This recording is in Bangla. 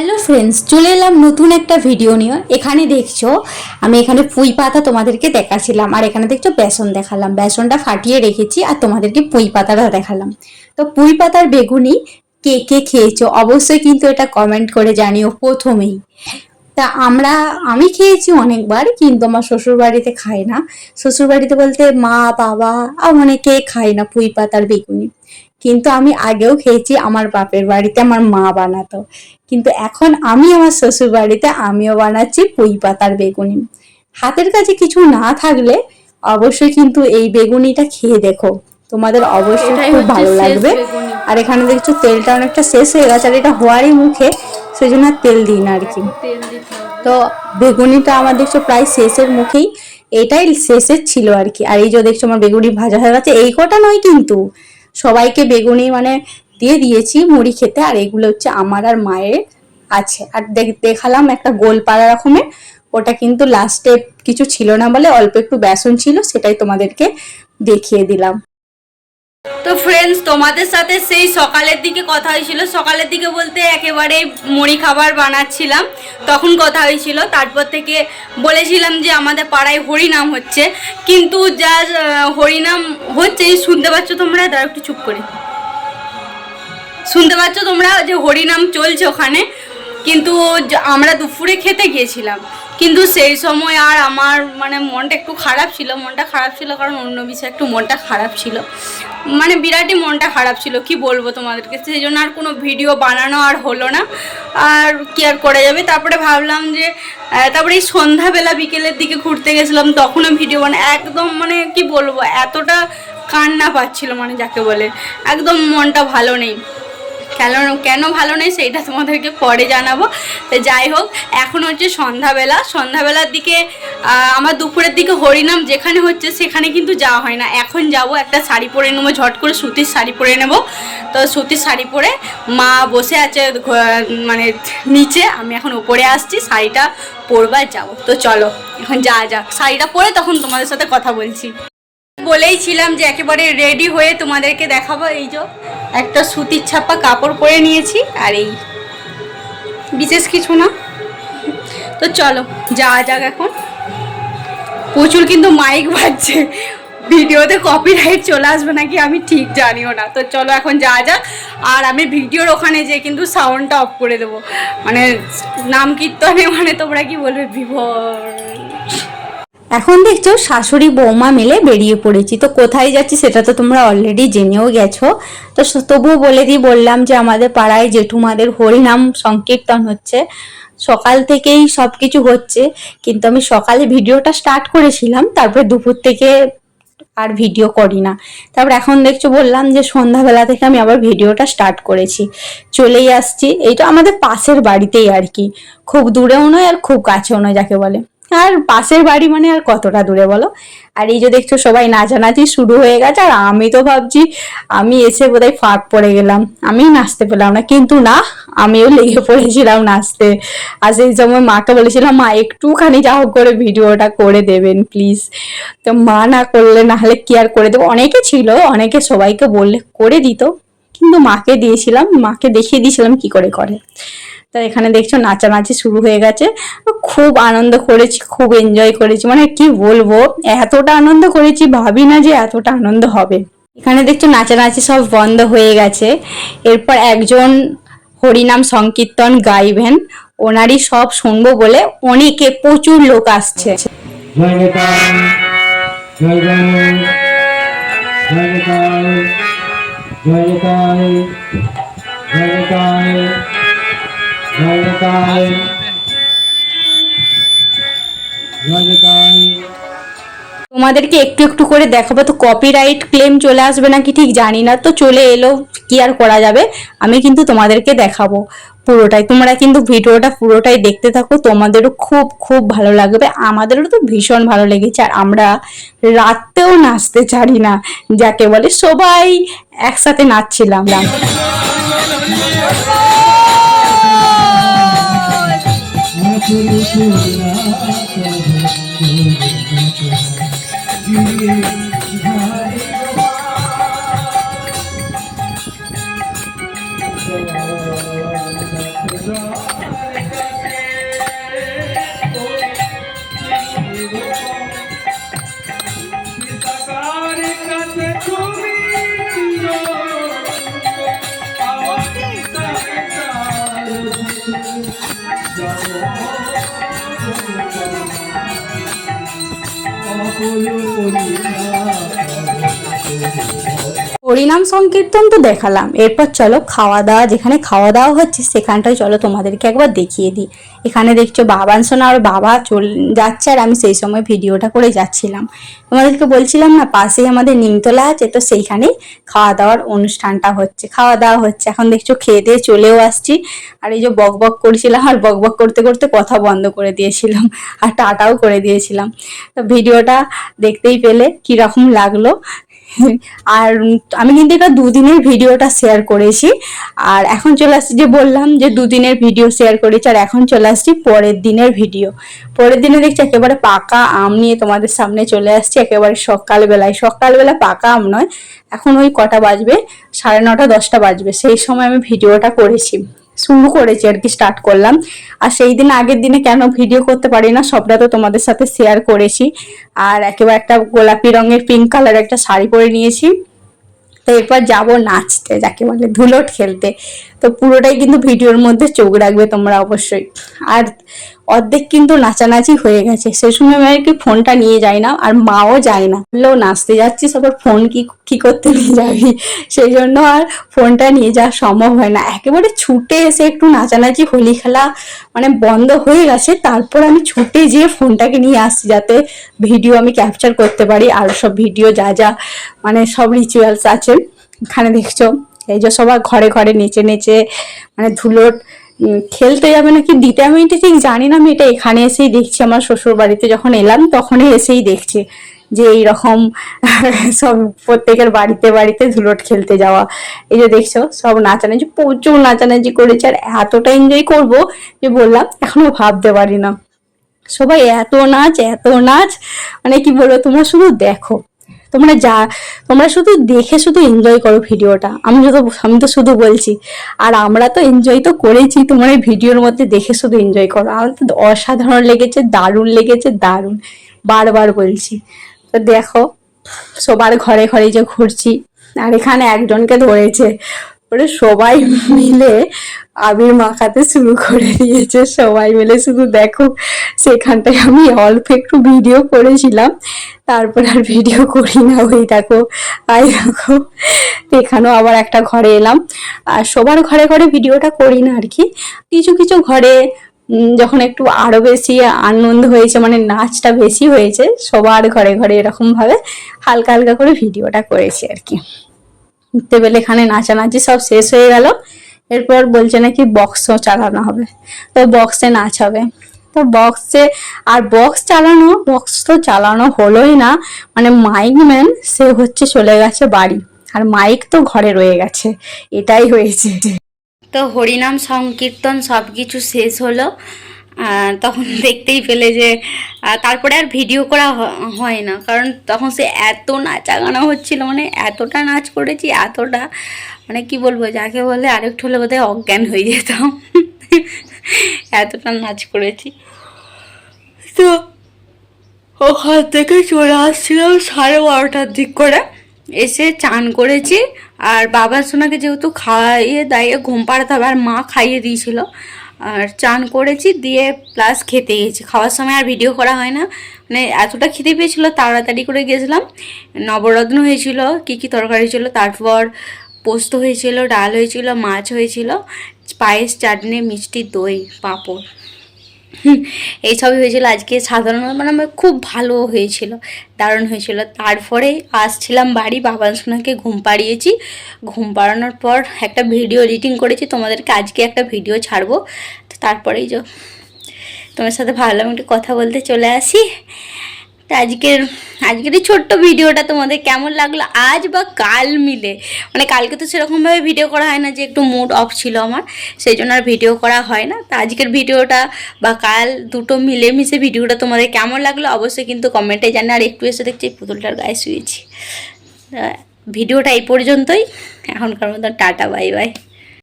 হ্যালো ফ্রেন্ডস চলে এলাম নতুন একটা ভিডিও নিয়ে। এখানে দেখছ, আমি এখানে পুঁই পাতা তোমাদেরকে দেখাচ্ছিলাম আর এখানে দেখছ, বেসন দেখালাম। বেসনটা ফাটিয়ে রেখেছি আর তোমাদেরকে পুঁই পাতাটা দেখালাম। তো পুঁই পাতার বেগুনি কে কে খেয়েছো? অবশ্যই কিন্তু এটা কমেন্ট করে জানিও প্রথমেই। তা আমরা, আমি খেয়েছি অনেকবার, কিন্তু আমার শ্বশুর বাড়িতে খাই না। শ্বশুর বাড়িতে বলতে মা, বাবা, আর অনেকে খায় না পুঁই পাতার বেগুনি। কিন্তু আমি আগেও খেয়েছি আমার বাপের বাড়িতে আমার মা বানাতো। কিন্তু এখন আমি আমার শ্বশুর বাড়িতে আমিও বানাচ্ছি পুঁই পাতার বেগুনি। হাতের কাছে কিছু না থাকলে অবশ্যই কিন্তু এই বেগুনিটা খেয়ে দেখো। তোমাদের অবশ্যই খুব ভালো লাগবে। আর এখানে দেখছ তেলটা অনেকটা শেষ হয়ে গেছে আর এটা হওয়ারই মুখে সেই জন্য তেল দিই না আর কি। তো বেগুনিটা আমার দেখছ প্রায় শেষের মুখেই এটাই শেষের ছিল আর কি। আর এই যে দেখছ আমার বেগুনি ভাজা হয়ে গেছে এই কটা নয় কিন্তু। সবাইকে বেগুনি মানে দিয়ে দিয়েছি, মুড়ি খেতে, আর এগুলো হচ্ছে আমার আর মায়ের আছে। আর দেখ- দেখালাম একটা গোল পাড়া রকমের, ওটা কিন্তু লাস্টে কিছু ছিল না বলে অল্প একটু বেসন ছিল, সেটাই তোমাদেরকে দেখিয়ে দিলাম। তো ফ্রেন্ডস তোমাদের সাথে সেই সকালের দিকে কথা হয়েছিল। সকালের দিকে বলতে একেবারে মুড়ি খাবার বানাচ্ছিলাম। তখন কথা হয়েছিল। তারপর থেকে বলেছিলাম যে আমাদের পাড়ায় হরিনাম হচ্ছে। কিন্তু যা হরিনাম হচ্ছে, শুনতে পাচ্ছ তোমরা? দাঁড়া একটু চুপ করে। শুনতে পাচ্ছ তোমরা যে হরিনাম চলছে ওখানে? কিন্তু আমরা দুপুরে খেতে গিয়েছিলাম। কিন্তু সেই সময় আর আমার মানে মনটা একটু খারাপ ছিল, মনটা খারাপ ছিল কারণ অন্য বিষয়ে একটু মনটা খারাপ ছিল। মানে বিরাটই মনটা খারাপ ছিল, কি বলব তোমাদেরকে? সেই জন্য আর কোনো ভিডিও বানানো আর হলো না। আর কি আর করা যাবে? তারপরে ভাবলাম যে তারপরে এই সন্ধ্যাবেলা বিকেলের দিকে ঘুরতে গেছিলাম তখনও ভিডিও মানে একদম মানে কি বলব, এতটা কান্না পাচ্ছিল মানে যাকে বলে, একদম মনটা ভালো নেই। কেন কেন ভালো নেই সেইটা তোমাদেরকে পরে জানাব। তো যাই হোক, এখন হচ্ছে সন্ধ্যাবেলা। সন্ধ্যাবেলার দিকে আমার দুপুরের দিকে হরিনাম যেখানে হচ্ছে সেখানে কিন্তু যাওয়া হয় না। এখন যাব একটা শাড়ি পরে নেব, ঝট করে সুতির শাড়ি পরে নেব। তো সুতির শাড়ি পরে মা বসে আছে মানে নিচে, আমি এখন উপরে আসছি, শাড়িটা পরবার যাব। তো চলো, এখন যা যাক। শাড়িটা পরে তখন তোমাদের সাথে কথা বলছি। বলেই ছিলাম যে একেবারে রেডি হয়ে তোমাদেরকে দেখাবো। এই যে একটা সুতির ছাপা কাপড় পরে নিয়েছি, আর এই বিশেষ কিছু না। তো চলো, যাওয়া যাক এখন। প্রচুর কিন্তু মাইক বাজছে। ভিডিওতে কপিরাইট চলে আসবে নাকি আমি ঠিক জানিও না। তো চলো এখন যাওয়া যাক। আর আমি ভিডিওর ওখানে যে কিন্তু সাউন্ডটা অফ করে দেবো। মানে নাম কীর্তনে মানে তোমরা কি বলবে? বিভোর। এখন দেখছ শাশুড়ি বৌমা মিলে বেরিয়ে পড়েছি। তো কোথায় যাচ্ছি সেটা তো তোমরা অলরেডি জেনেও গেছো। তো তবুও বলে দিই, বললাম যে আমাদের পাড়ায় জেঠুমাদের হরিনাম সংকীর্তন হচ্ছে। সকাল থেকেই সব কিছু হচ্ছে, কিন্তু আমি সকালে ভিডিওটা স্টার্ট করেছিলাম, তারপরে দুপুর থেকে আর ভিডিও করি না। তারপর এখন দেখছ বললাম যে সন্ধ্যাবেলা থেকে আমি আবার ভিডিওটা স্টার্ট করেছি। চলেই আসছি এইটা আমাদের পাশের বাড়িতেই আর কি। খুব দূরেও নয় আর খুব কাছেও নয়, যাকে বলে। আর পাশের বাড়ি মানে আর কতটা দূরে বলো? আর এই যে দেখছ সবাই নাচানাচি শুরু হয়ে গেছে, আর আমি তো ভাবছি আমি এসে বোধহয় ফাঁক পড়ে গেলাম। আমি নাচতে পেলাম না, কিন্তু না, আমিও লেগে পড়েছিলাম নাচতে। আর সেই সময় মাকে বলেছিলাম, মা, একটুখানি যা হোক করে ভিডিওটা করে দেবেন প্লিজ তো মা না করলে না হলে কি আর করে দেবো? অনেকে ছিল, অনেকে সবাইকে বললে করে দিত, কিন্তু মাকে দিয়েছিলাম, মাকে দেখিয়ে দিয়েছিলাম কি করে করে। তা এখানে দেখছ নাচানাচি শুরু হয়ে গেছে। খুব আনন্দ করেছি, খুব এনজয় করেছি। মানে কি বলব, এতটা আনন্দ করেছি, ভাবি না যে এতটা আনন্দ হবে। এখানে দেখছ নাচানাচি সব বন্ধ হয়ে গেছে। এরপর একজন হরিনাম সংকীর্তন গাইবেন, ওনারই সব শুনব বলে অনেকে, প্রচুর লোক আসছে। জয় জয় জয় তোমাদেরকে একটু একটু করে দেখাবো, তো কপিরাইট ক্লেম চলে আসবে নাকি ঠিক জানি না, তো চলে এলো, কি আর করা যাবে, আমি কিন্তু তোমাদেরকে দেখাবো। পুরোটাই তোমরা কিন্তু ভিডিওটা পুরোটাই দেখতে থাকো, তোমাদেরও খুব খুব ভালো লাগবে, আমাদেরও তো ভীষণ ভালো লেগেছে, আর আমরা রাতেও নাচতে ছাড়ি না, যাকে বলে সবাই একসাথে নাচছিলাম। জয় সকল করি না হরিনাম সংকীর্তন তো দেখালাম। এরপর চলো খাওয়া দাওয়া যেখানে খাওয়া দাওয়া হচ্ছে সেখানটায় চলো তোমাদেরকে একবার দেখিয়ে দিই। এখানে দেখছ বাবান সোনা আর বাবা চল, যাচ্ছে আর আমি সেই সময় ভিডিওটা করে যাচ্ছিলাম। তোমাদেরকে বলছিলাম না, পাশেই আমাদের নিমতলা আছে, তো সেইখানেই খাওয়া দাওয়ার অনুষ্ঠানটা হচ্ছে। খাওয়া দাওয়া হচ্ছে। এখন দেখছ খেয়ে দিয়ে চলেও আসছি। আর এই যে বক বক করছিলাম আর বক বক করতে করতে কথা বন্ধ করে দিয়েছিলাম আর টাটাও করে দিয়েছিলাম। তো ভিডিওটা দেখতেই পেলে কীরকম লাগল। আর আমি কিন্তু এটা দুদিনের ভিডিওটা শেয়ার করেছি। আর এখন চলে আসছি যে বললাম যে দুদিনের ভিডিও শেয়ার করেছি, আর এখন চলে আসছি পরের দিনের ভিডিও পরের দিনে দেখছি একেবারে পাকা আম নিয়ে তোমাদের সামনে চলে আসছি, একেবারে সকালবেলায়। সকালবেলা পাকা আম নয়, এখন ওই কটা বাজবে, সাড়ে নটা, দশটা বাজবে। সেই সময় আমি ভিডিওটা করেছি। শুরু করেছি আর কি স্টার্ট করলাম। আর সেই দিন আগের দিনে কেন ভিডিও করতে পারি না সবটা তো তোমাদের সাথে শেয়ার করেছি। আর একেবারে একটা গোলাপি রঙের পিঙ্ক কালার একটা শাড়ি পরে নিয়েছি। তো এরপর যাব নাচতে, যাকে বলে ধুলোট খেলতে। তো পুরোটাই কিন্তু ভিডিওর মধ্যে চোখ রাখবে তোমরা অবশ্যই। আর অর্ধেক কিন্তু নাচানাচি হয়ে গেছে। সে সময় আমি আর কি ফোনটা নিয়ে যাই না, আর মাও যায় না। বললেও নাচতে যাচ্ছিস, আবার ফোন কি কি করতে নিয়ে যাবি? সেই জন্য আর ফোনটা নিয়ে যাওয়া সম্ভব হয় না। একেবারে ছুটে এসে একটু নাচানাচি, হোলি খেলা মানে বন্ধ হয়ে গেছে। তারপর আমি ছুটে যেয়ে ফোনটাকে নিয়ে আসছি যাতে ভিডিও আমি ক্যাপচার করতে পারি। আর সব ভিডিও যা যা মানে সব রিচুয়ালস আছে। এখানে দেখছ। এই যে সবার ঘরে ঘরে নেচে নেচে মানে ধুলোর খেলতে যাবে নাকি দিতে আমি এটা ঠিক জানি না, আমি এটা এখানে এসেই দেখছি। আমার শ্বশুর বাড়িতে যখন এলাম, তখনই এসেই দেখছি যে এইরকম সব প্রত্যেকের বাড়িতে বাড়িতে ধুলোট খেলতে যাওয়া। এই যে দেখছ, সব নাচানাচি, প্রচুর নাচানাচি করেছে। আর এতটা এনজয় করব যে বললাম, এখনও ভাবতে পারি না। সবাই এত নাচ এত নাচ মানে কি বলব, তোমরা শুধু দেখো। তোমরা যা, তোমরা শুধু দেখে শুধু এনজয় করো ভিডিওটা। আমি শুধু, আমি তো শুধু বলছি। আর আমরা তো এনজয় তো করেছি, তোমার এই ভিডিওর মধ্যে দেখে শুধু এনজয় করো। আমার তো অসাধারণ লেগেছে, দারুণ লেগেছে, দারুণ। বারবার বলছি। তো দেখো, সবার ঘরে ঘরে যে ঘুরছি, আর এখানে একজনকে ধরেছে। ওরে সবাই মিলে আবির মাখাতে শুরু করে দিয়েছে। সবাই মিলে শুধু দেখো, সেখানটায় আমি অল্প একটু ভিডিও করেছিলাম। তারপর আর ভিডিও করি না। ওই দেখো, আই দেখো, এখানেও আবার একটা ঘরে এলাম। আর সবার ঘরে ঘরে ভিডিওটা করি না আর কি। কিছু কিছু ঘরে যখন একটু আরও বেশি আনন্দ হয়েছে মানে নাচটা বেশি হয়েছে, সবার ঘরে ঘরে এরকম ভাবে হালকা হালকা করে ভিডিওটা করেছি আর কি। দেখতে পেলে এখানে নাচানাচি সব শেষ হয়ে গেল। এরপর বলছে নাকি বক্সও চালানো হবে। তো বক্সে নাচ হবে। তো বক্সে আর বক্স চালানো বক্স তো চালানো হলোই না। মানে মাইক ম্যান সে হচ্ছে চলে গেছে বাড়ি। আর মাইক তো ঘরে রয়ে গেছে। এটাই হয়েছে। তো হরিনাম, সংকীর্তন সব কিছু শেষ হলো। তখন দেখতেই পেলে যে তারপরে আর ভিডিও করা হয় না। কারণ তখন সে এত নাচা গানা হচ্ছিল মানে এতটা নাচ করেছি, এতটা মানে কি বলব, যাকে বলে আরেকটু হলে বোধহয় অজ্ঞান হয়ে যেতাম। এতটা নাচ করেছি। তো ওখান থেকে চলে আসছিলাম সাড়ে বারোটার দিক করে। এসে চান করেছি। আর বাবার সোনাকে যেহেতু খাইয়ে দাইয়ে ঘুম পাড়াতে হবে, আর মা খাইয়ে দিয়েছিল। আর চান করেছি, দিয়ে প্লাস খেতে গেছি। খাওয়ার সময় আর ভিডিও করা হয় না। মানে এতটা খিদে পেয়েছিল, তাড়াতাড়ি করে গেছিলাম। নবরত্ন হয়েছিল, কী কী তরকারি ছিল, তারপর পোস্ত হয়েছিল, ডাল হয়েছিল, মাছ হয়েছিল, পায়েস, চাটনি, মিষ্টি, দই, পাঁপড়। এইসবই হয়েছিল আজকে সাধারণ মানে আমার খুব ভালো হয়েছিল, দারুণ হয়েছিল। তারপরে আসছিলাম বাড়ি বাবা সোনাকে ঘুম পাড়িয়েছি। ঘুম পাড়ানোর পর একটা ভিডিও এডিটিং করেছি, তোমাদেরকে আজকে একটা ভিডিও ছাড়বো। তো তারপরেই তোমার সাথে ভাবলাম একটু কথা বলতে চলে আসি। তো আজকের আজকের এই ছোট্ট ভিডিওটা তোমাদের কেমন লাগল? আজ বা কাল মিলে। মানে কালকে তো সেরকমভাবে ভিডিও করা হয় না যে একটু মুড অফ ছিল আমার, সেই জন্য আর ভিডিও করা হয় না। তো আজকের ভিডিওটা বা কাল দুটো মিলে মিশে ভিডিওটা তোমাদের কেমন লাগল অবশ্যই কিন্তু কমেন্টে জানে আর একটু এসে দেখছি পুতুলটার গায়ে শুয়েছি। ভিডিওটা এই পর্যন্তই। এখনকার মতো টাটা বাই বাই